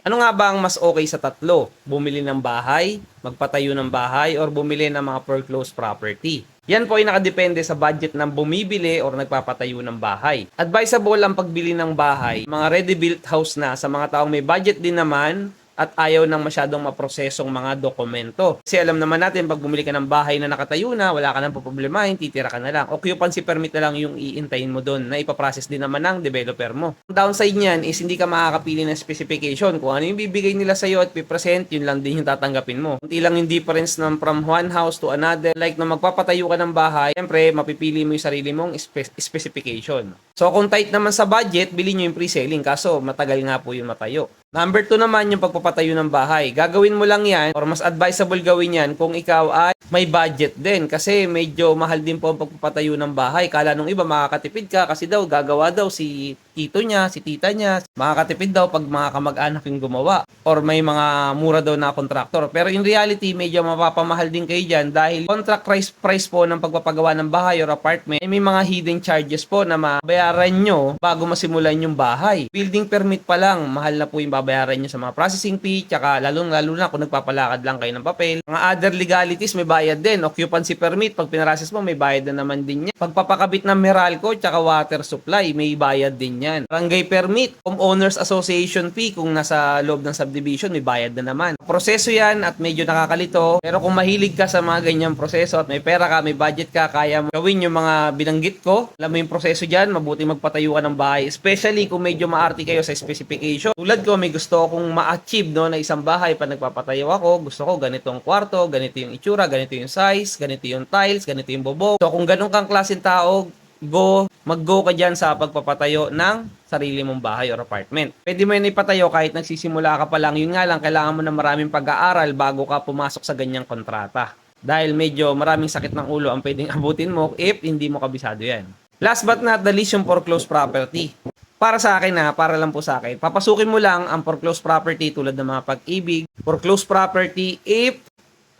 Ano nga ba ang mas okay sa tatlo? Bumili ng bahay, magpatayo ng bahay, or bumili ng mga foreclosed property? Yan po ay nakadepende sa budget ng bumibili or nagpapatayo ng bahay. Advisable ang pagbili ng bahay, mga ready-built house na sa mga taong may budget din naman at ayaw ng masyadong maprosesong mga dokumento. Kasi alam naman natin, pag bumili ka ng bahay na nakatayo na, wala ka nang poproblemahin, titira ka na lang. Occupancy permit na lang yung iintayin mo doon na ipaprocess din naman ng developer mo. Ang downside niyan is hindi ka makakapili ng specification. Kung ano yung bibigay nila sa'yo at pipresent, yun lang din yung tatanggapin mo. Kunti lang yung difference ng from one house to another. Like na magpapatayo ka ng bahay, syempre, mapipili mo yung sarili mong spe- specification. So kung tight naman sa budget, bili nyo yung pre-selling. Kaso matagal nga po yung matayo. Number 2 naman yung pagpapatayo ng bahay. Gagawin mo lang yan or mas advisable gawin yan kung ikaw ay may budget din kasi medyo mahal din po ang pagpapatayo ng bahay. Kala nung iba makakatipid ka kasi daw gagawa daw si tito niya, si tita niya. Makakatipid daw pag mga kamag-anak yung gumawa or may mga mura daw na kontraktor. Pero in reality, medyo mapapamahal din kayo dyan dahil contract price, price po ng pagpapagawa ng bahay or apartment, may mga hidden charges po na mabayaran nyo bago masimulan yung bahay. Building permit pa lang, mahal na po yung babayaran nyo sa mga processing fee, tsaka lalong-lalo na kung nagpapalakad lang kayo ng papel. Mga other legalities, may bayad din. Occupancy permit, pag pinarasis mo, may bayad na naman din yan. Pagpapakabit ng Meralco, tsaka water supply, may bayad din yan. Barangay permit, homeowners association fee, kung nasa loob ng subdivision, may bayad na naman. Proseso yan at medyo nakakalito. Pero kung mahilig ka sa mga ganyang proseso at may pera ka, may budget ka, kaya mo gawin yung mga binanggit ko, alam mo yung proseso dyan, mabuti magpatayo ka ng bahay. Especially kung medyo maarte kayo sa specification. Tulad ko, may gusto akong ma-achieve no, na isang bahay pa nagpapatayo ako. Gusto ko ganitong kwarto, ganito yung itsura, ganito yung size, ganito yung tiles, ganito yung bubong. So kung ganun kang klaseng tao, go, mag-go ka dyan sa pagpapatayo ng sarili mong bahay or apartment. Pwede mo yun ipatayo kahit nagsisimula ka pa lang. Yun nga lang, kailangan mo na maraming pag-aaral bago ka pumasok sa ganyang kontrata. Dahil medyo maraming sakit ng ulo ang pwedeng abutin mo if hindi mo kabisado yan. Last but not the least, yung foreclosed property. Para sa akin na, para lang po sa akin, papasukin mo lang ang foreclosed property tulad ng mga pag-ibig, foreclosed property if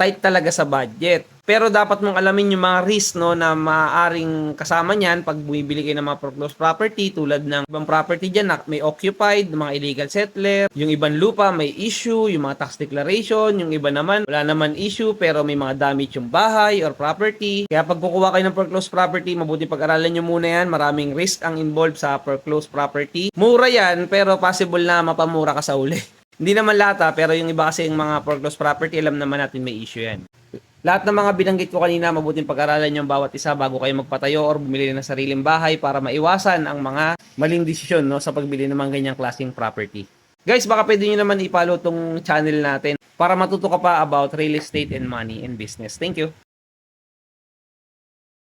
tight talaga sa budget. Pero dapat mong alamin yung mga risk no na maaring kasama niyan pag bumibili kayo ng mga foreclosed property tulad ng ibang property diyan na may occupied, mga illegal settler, yung ibang lupa may issue, yung mga tax declaration, yung iba naman wala naman issue pero may mga damage yung bahay or property. Kaya pag kukuha kayo ng foreclosed property, mabuti pag-aralan nyo muna yan. Maraming risk ang involved sa foreclosed property. Mura yan pero possible na mapamura ka sa uli. Hindi naman lahat ha, pero yung iba kasi yung mga foreclosed property, alam naman natin may issue yan. Lahat ng mga binanggit ko kanina, mabuting pag-aralan yung bawat isa bago kayo magpatayo or bumili ng sariling bahay para maiwasan ang mga maling desisyon no, sa pagbili ng mga ganyang klaseng property. Guys, baka pwede nyo naman i-follow tong channel natin para matuto ka pa about real estate and money and business. Thank you.